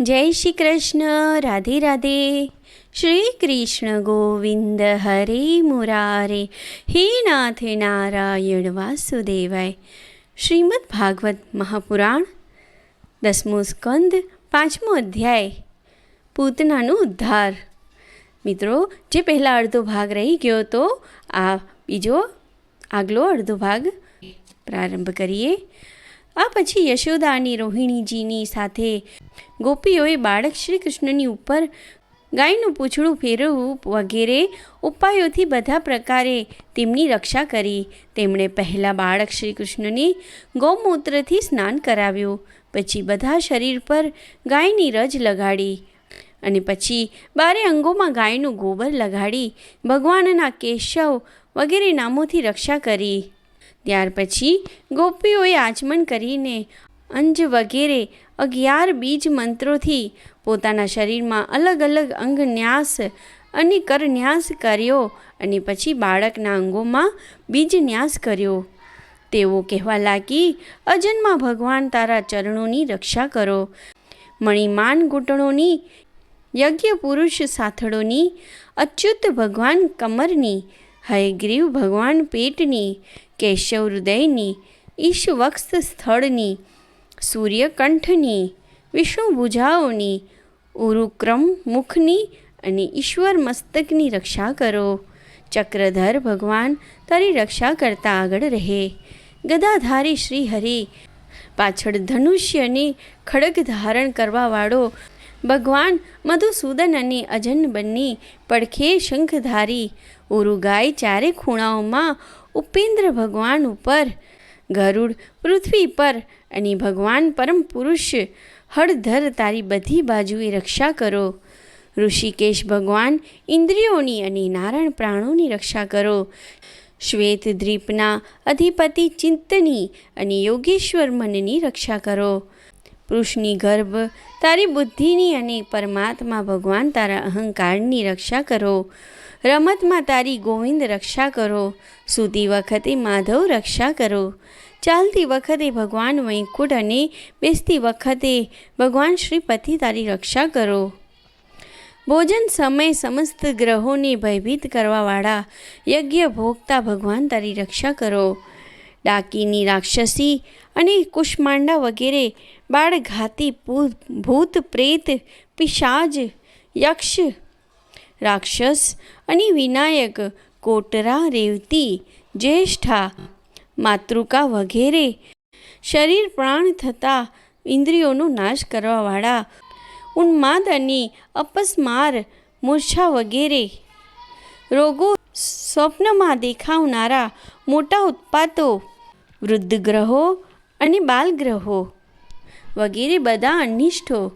જય શ્રી કૃષ્ણ, રાધે રાધે. શ્રી કૃષ્ણ ગોવિંદ હરે મુરારે. હે નાથ નારાયણ વાસુદેવાય. શ્રીમદ ભાગવત મહાપુરાણ, દસમો સ્કંદ, પાંચમો અધ્યાય, પૂતનાનો ઉદ્ધાર. મિત્રો, જે પહેલાં અડધો ભાગ રહી ગયો તો આ બીજો આગલો અડધો ભાગ પ્રારંભ કરીએ. આ પછી યશોદા અને રોહિણીજીની સાથે ગોપીઓએ બાળક શ્રી કૃષ્ણની ઉપર ગાયનું પૂંછડું ફેરવવું વગેરે ઉપાયોથી બધા પ્રકારે તેમની રક્ષા કરી. તેમણે પહેલાં બાળક શ્રી કૃષ્ણને ગૌમૂત્રથી સ્નાન કરાવ્યું, પછી બધા શરીર પર ગાયની રજ લગાડી અને પછી બારે અંગોમાં ગાયનું ગોબર લગાડી ભગવાનના કેશવ વગેરે નામોથી રક્ષા કરી. ત્યાર પછી ગોપીઓએ આચમન કરીને અંજ વગેરે અગિયાર બીજ મંત્રોથી પોતાના શરીરમાં અલગ અલગ અંગન્યાસ અને કરન્યાસ કર્યો અને પછી બાળકના અંગોમાં બીજન્યાસ કર્યો. તેઓ કહેવા લાગી, અજન્મા ભગવાન તારા ચરણોની રક્ષા કરો. મણિમાન ઘૂંટણોની, યજ્ઞ પુરુષ સાથળોની, અચ્યુત ભગવાન કમરની હયગ્રીવ ભગવાન પેટની કેશવ હૃદયની ઈશવક્ષ સ્થળની, સૂર્યકંઠની, વિષ્ણુભુજાઓની, ઉરુક્રમ મુખની અને ઈશ્વર મસ્તકની રક્ષા કરો. ચક્રધર ભગવાન તારી રક્ષા કરતા આગળ રહે. ગદાધારી શ્રી હરિ પાછળ ધનુષ્યની ખડગ ધારણ કરવાવાળો ભગવાન મધુસૂદન અને અજન બંને પડખે શંખધારી ઉરુગાય ચારે ખૂણાઓમાં ઉપેન્દ્ર ભગવાન ઉપર, ગરુડ પૃથ્વી પર અને ભગવાન પરમ પુરુષ હળધર તારી બધી બાજુએ રક્ષા કરો. ઋષિકેશ ભગવાન ઇન્દ્રિયોની અને નારાયણ પ્રાણોની રક્ષા કરો. શ્વેત દ્વીપના અધિપતિ ચિંતની અને યોગેશ્વર મનની રક્ષા કરો. પુરુષની ગર્ભ, તારી બુદ્ધિની અને પરમાત્મા ભગવાન તારા અહંકારની રક્ષા કરો. રમતમાં તારી ગોવિંદ રક્ષા કરો. સૂતી વખતે માધવ રક્ષા કરો. ચાલતી વખતે ભગવાન વૈકુંઠ અને બેસતી વખતે ભગવાન શ્રીપતિ તારી રક્ષા કરો. ભોજન સમય સમસ્ત ગ્રહોને ભયભીત કરવાવાળા યજ્ઞ ભોગતા ભગવાન તારી રક્ષા કરો. ડાકીની રાક્ષસી અને કુષ્માંડા વગેરે બાળઘાતી ભૂત પ્રેત પિશાજ યક્ષ, રાક્ષસ અને વિનાયક, કોટરા, રેવતી, જ્યેષ્ઠા, માતૃકા વગેરે શરીર પ્રાણ થતા ઇન્દ્રિયોનો નાશ કરવાવાળા, ઉન્માદ અને અપસ્માર, મૂર્છા વગેરે રોગો સ્વપ્નમાં દેખાવનારા મોટા ઉત્પાતો વૃદ્ધ ગ્રહો અને બાલગ્રહો વગેરે બધા અનિષ્ઠો.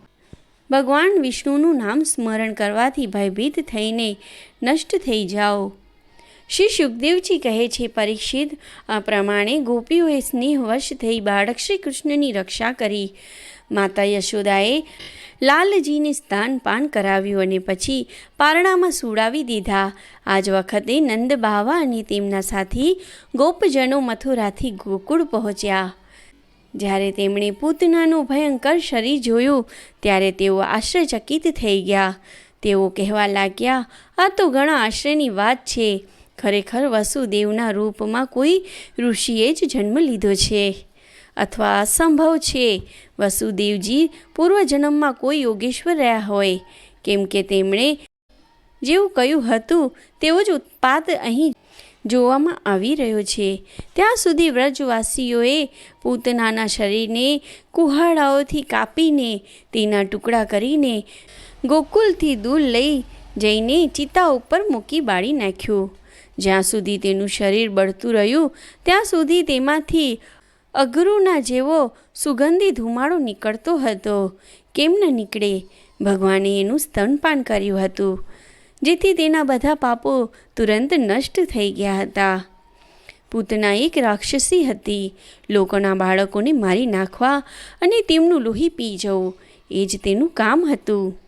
ભગવાન વિષ્ણુનું નામ સ્મરણ કરવાથી ભયભીત થઈને નષ્ટ થઈ જાઓ. શ્રી સુખદેવજી કહે છે, પરીક્ષિત, આ પ્રમાણે ગોપીઓએ સ્નેહવશ થઈ બાળક શ્રી કૃષ્ણની રક્ષા કરી. માતા યશોદાએ લાલજીને સ્નાન પાન કરાવ્યું અને પછી પારણામાં સુડાવી દીધા. આજ વખતે નંદ બાવા અને તેમના સાથી ગોપજનો મથુરાથી ગોકુળ પહોંચ્યા. જ્યારે તેમણે પૂતનાનું ભયંકર શરીર જોયું, ત્યારે તેઓ આશ્ચર્યચકિત થઈ ગયા. તેઓ કહેવા લાગ્યા, આ તો ઘણા આશ્ચર્યની વાત છે. ખરેખર વસુદેવના રૂપમાં કોઈ ઋષિએ જ જન્મ લીધો છે. અથવા અસંભવ છે? વસુદેવજી, પૂર્વજન્મમાં કોઈ યોગેશ્વર રહ્યા હોય? કેમ કે તેમણે જેવું કહ્યું હતું, તેવો જ ઉત્પાદ અહીં જોવામાં આવી રહ્યો છે. ત્યાં સુધી વ્રજવાસીઓએ પૂતનાના શરીરને કુહાડાઓથી કાપીને તેના ટુકડા કરીને ગોકુલથી દૂર લઈ જઈને ચિતા ઉપર મૂકી બાળી નાખ્યું. જ્યાં સુધી તેનું શરીર બળતું રહ્યું, ત્યાં સુધી તેમાંથી અઘરુના જેવો સુગંધી ધુમાડો નીકળતો હતો. કેમ ન નીકળે? ભગવાને એનું સ્તનપાન કર્યું હતું, જેથી તેના બધા પાપો તુરંત નષ્ટ થઈ ગયા હતા. પૂતના એક રાક્ષસી હતી. લોકોના બાળકોને મારી નાખવા અને તેમનું લોહી પી જવું, એ જ તેનું કામ હતું.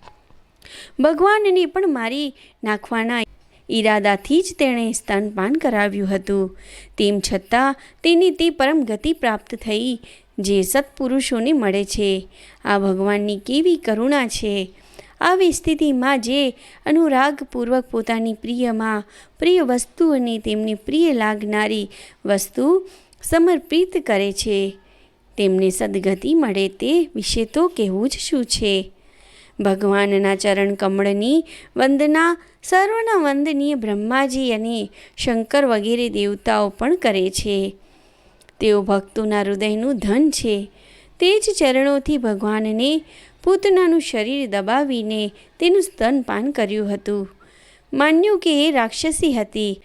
ભગવાનને પણ મારી નાખવાના ઈરાદાથી જ તેણે સ્તનપાન કરાવ્યું હતું. તેમ છતાં, તેને તે પરમ ગતિ પ્રાપ્ત થઈ, જે સત્પુરુષોને મળે છે. આ ભગવાનની કેવી કરુણા છે. આવી સ્થિતિમાં જે અનુરાગપૂર્વક પોતાની પ્રિયમાં પ્રિય વસ્તુઓને તેમને પ્રિય લાગનારી વસ્તુ સમર્પિત કરે છે. તેમને સદગતિ મળે તે વિશે તો કહેવું જ શું છે? ભગવાનના ચરણ કમળની વંદના, સર્વના વંદનીય બ્રહ્માજી અને શંકર વગેરે દેવતાઓ પણ કરે છે. તેઓ ભક્તોના હૃદયનું ધન છે. તે જ ચરણોથી ભગવાનને પૂતનાનું શરીર દબાવીને તેનું સ્તનપાન કર્યું હતું. માન્યું કે એ રાક્ષસી હતી,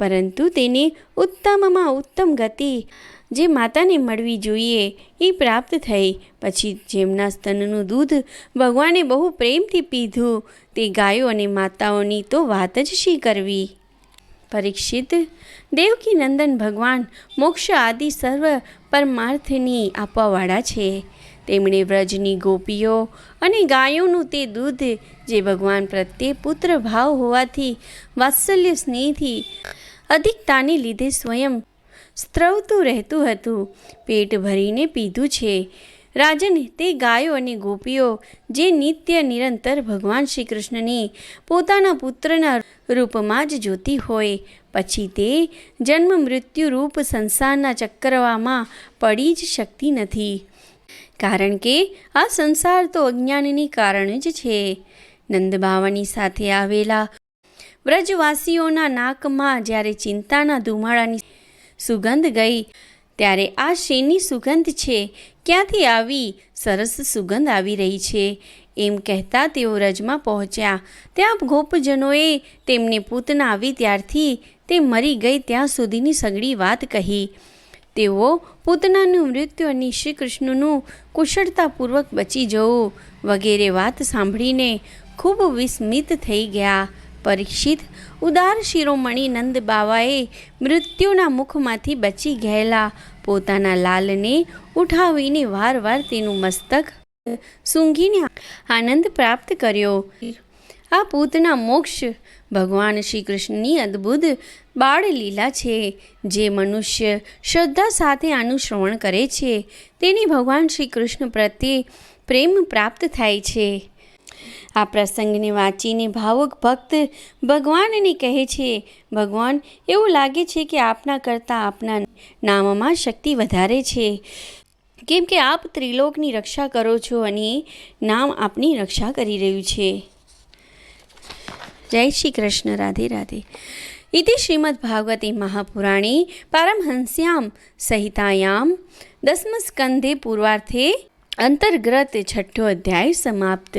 પરંતુ તેને ઉત્તમમાં ઉત્તમ ગતિ જે માતાને મળવી જોઈએ, એ પ્રાપ્ત થઈ. પછી જેમના સ્તનનું દૂધ ભગવાને બહુ પ્રેમથી પીધું, તે ગાયો અને માતાઓની તો વાત જ શી કરવી? પરીક્ષિત દેવકી નંદન ભગવાન મોક્ષ આદિ સર્વ પરમાર્થની આપવાવાળા છે. તેમણે વ્રજની ગોપીઓ અને ગાયોનું તે દૂધ, જે ભગવાન પ્રત્યે પુત્ર ભાવ હોવાથી વાત્સલ્ય સ્નેહથી, અધિકતાને લીધે સ્વયં સ્ત્રવતું રહેતું હતું. પેટ ભરીને પીધું છે. રાજન તે ગાયો અને ગોપીઓ, જે નિત્ય નિરંતર ભગવાન શ્રી કૃષ્ણને પોતાના પુત્રના રૂપમાં જ જોતી હોય, પછી તે જન્મ મૃત્યુ રૂપ સંસારના ચક્રવામાં પડી જ શકતી નથી. કારણ કે આ સંસાર તો અજ્ઞાનની કારણ જ છે. નંદબાવાની સાથે આવેલા વ્રજવાસીઓના નાકમાં જ્યારે ચિંતાના ધુમાડાની સુગંધ ગઈ. ત્યારે આ શેની સુગંધ છે? ક્યાંથી આવી? સરસ સુગંધ આવી રહી છે. એમ કહેતા તેઓ રજમાં પહોંચ્યા. ત્યાં ગોપજનોએ તેમને પૂતના આવી ત્યારથી તે મરી ગઈ ત્યાં સુધીની સગળી વાત કહી. તેઓ પૂતનાનું મૃત્યુ અને શ્રી કૃષ્ણનું કુશળતાપૂર્વક બચી જવું વગેરે વાત સાંભળીને ખૂબ વિસ્મિત થઈ ગયા. પરીક્ષિત ઉદાર શિરોમણી નંદ બાવાએ મૃત્યુના મુખમાંથી બચી ગયેલા પોતાના લાલને ઉઠાવીને વારવાર તેનું મસ્તક સૂંઘીને આનંદ પ્રાપ્ત કર્યો. આ પૂતના મોક્ષ ભગવાન શ્રી કૃષ્ણની અદ્ભુત બાળલીલા છે. જે મનુષ્ય શ્રદ્ધા સાથે આનું શ્રવણ કરે છે, તેને ભગવાન શ્રી કૃષ્ણ પ્રત્યે પ્રેમ પ્રાપ્ત થાય છે. આ પ્રસંગને વાંચીને ભાવુક ભક્ત ભગવાનને કહે છે, ભગવાન, એવું લાગે છે કે આપના કરતાં આપના નામમાં શક્તિ વધારે છે. કેમ કે આપ ત્રિલોકની રક્ષા કરો છો અને નામ આપની રક્ષા કરી રહ્યું છે. જય શ્રી કૃષ્ણ. રાધે રાધે. શ્રીમદ્ભાગવતે મહાપુરાણે પારમહંસ્યામ સંહિતાયામ દસમસ્કંધે પૂર્વાર્થે અંતર્ગ્રત છઠ્ઠો અધ્યાય સમાપ્ત.